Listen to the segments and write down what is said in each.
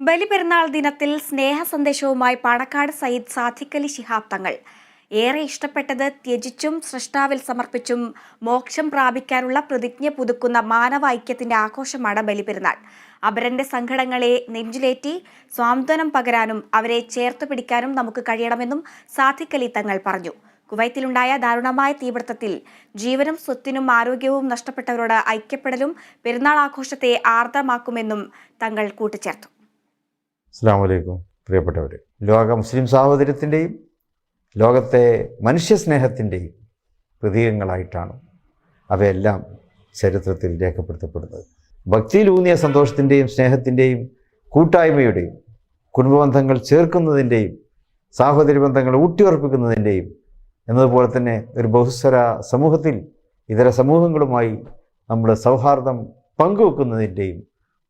ബലിപെരുന്നാൾ ദിനത്തിൽ സ്നേഹ സന്ദേശവുമായി പാണക്കാട് സയ്യിദ് സാധിക്കലി ശിഹാബ് തങ്ങൾ. ഏറെ ഇഷ്ടപ്പെട്ടത് ത്യജിച്ചും സൃഷ്ടാവിൽ സമർപ്പിച്ചും മോക്ഷം പ്രാപിക്കാനുള്ള പ്രതിജ്ഞ പുതുക്കുന്ന മാനവൈക്യത്തിന്റെ ആഘോഷമാണ് ബലിപെരുന്നാൾ. അപരന്റെ സങ്കടങ്ങളെ നെഞ്ചിലേറ്റി സ്വാന്തനം പകരാനും അവരെ ചേർത്ത് പിടിക്കാനും നമുക്ക് കഴിയണമെന്നും സാധിക്കലി തങ്ങൾ പറഞ്ഞു. കുവൈത്തിലുണ്ടായ ദാരുണമായ തീപിടുത്തത്തിൽ ജീവനും സ്വത്തിനും ആരോഗ്യവും നഷ്ടപ്പെട്ടവരോട് ഐക്യപ്പെടലും പെരുന്നാൾ ആഘോഷത്തെ ആർദ്രമാക്കുമെന്നും തങ്ങൾ കൂട്ടിച്ചേർത്തു. അസ്സാം വലൈക്കും പ്രിയപ്പെട്ടവർ ലോക മുസ്ലിം സാഹോദര്യത്തിന്റെയും ലോകത്തെ മനുഷ്യസ്നേഹത്തിന്റെയും പ്രതീകങ്ങളായിട്ടാണ് അവയെല്ലാം ചരിത്രത്തിൽ രേഖപ്പെടുത്തപ്പെടുന്നത്. ഭക്തിയിലൂന്നിയ സന്തോഷത്തിന്റെയും സ്നേഹത്തിന്റെയും കൂട്ടായ്മയുടെയും കുടുംബബന്ധങ്ങൾ ചേർക്കുന്നതിന്റെയും സാഹോദര്യ ബന്ധങ്ങൾ ഊട്ടിയുറപ്പിക്കുന്നതിന്റെയും എന്നതുപോലെ തന്നെ ഒരു ബഹുസ്വര സമൂഹത്തിൽ ഇതര സമൂഹങ്ങളുമായി നമ്മൾ സൗഹാർദ്ദം പങ്കുവെക്കുന്നതിന്റെയും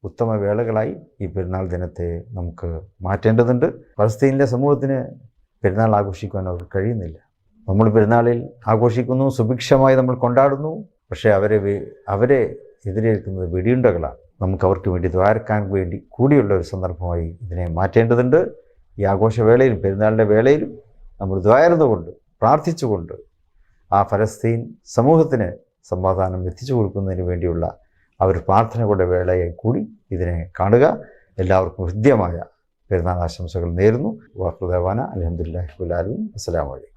ഉത്തമ വേളകളായി ഈ പെരുന്നാൾ ദിനത്തെ നമുക്ക് മാറ്റേണ്ടതുണ്ട്. പലസ്തീനിലെ സമൂഹത്തിന് പെരുന്നാൾ ആഘോഷിക്കുവാൻ അവർക്ക് കഴിയുന്നില്ല. നമ്മൾ പെരുന്നാളിൽ ആഘോഷിക്കുന്നു സുഭിക്ഷമായി നമ്മൾ കൊണ്ടാടുന്നു. പക്ഷേ അവരെ അവരെ എതിരേൽക്കുന്നത് വെടിയുണ്ടകളാണ്. നമുക്ക് അവർക്ക് വേണ്ടി ദ്വാരക്കാൻ വേണ്ടി കൂടിയുള്ള ഒരു സന്ദർഭമായി ഇതിനെ മാറ്റേണ്ടതുണ്ട്. ഈ ആഘോഷവേളയിലും പെരുന്നാളിന്റെ വേളയിലും നമ്മൾ ദ്വായർന്നുകൊണ്ട് പ്രാർത്ഥിച്ചുകൊണ്ട് ആ ഫലസ്തീൻ സമൂഹത്തിന് സമാധാനം എത്തിച്ചു കൊടുക്കുന്നതിന് വേണ്ടിയുള്ള ഒരു പ്രാർത്ഥനകളുടെ വേളയെ കൂടി ഇതിനെ കാണുക. എല്ലാവർക്കും ഹൃദ്യമായ പെരുന്നാൾ ആശംസകൾ നേരുന്നു. വാഹൃദവാന അലഹമുല്ലാ അസ്സാം അലൈക്കും.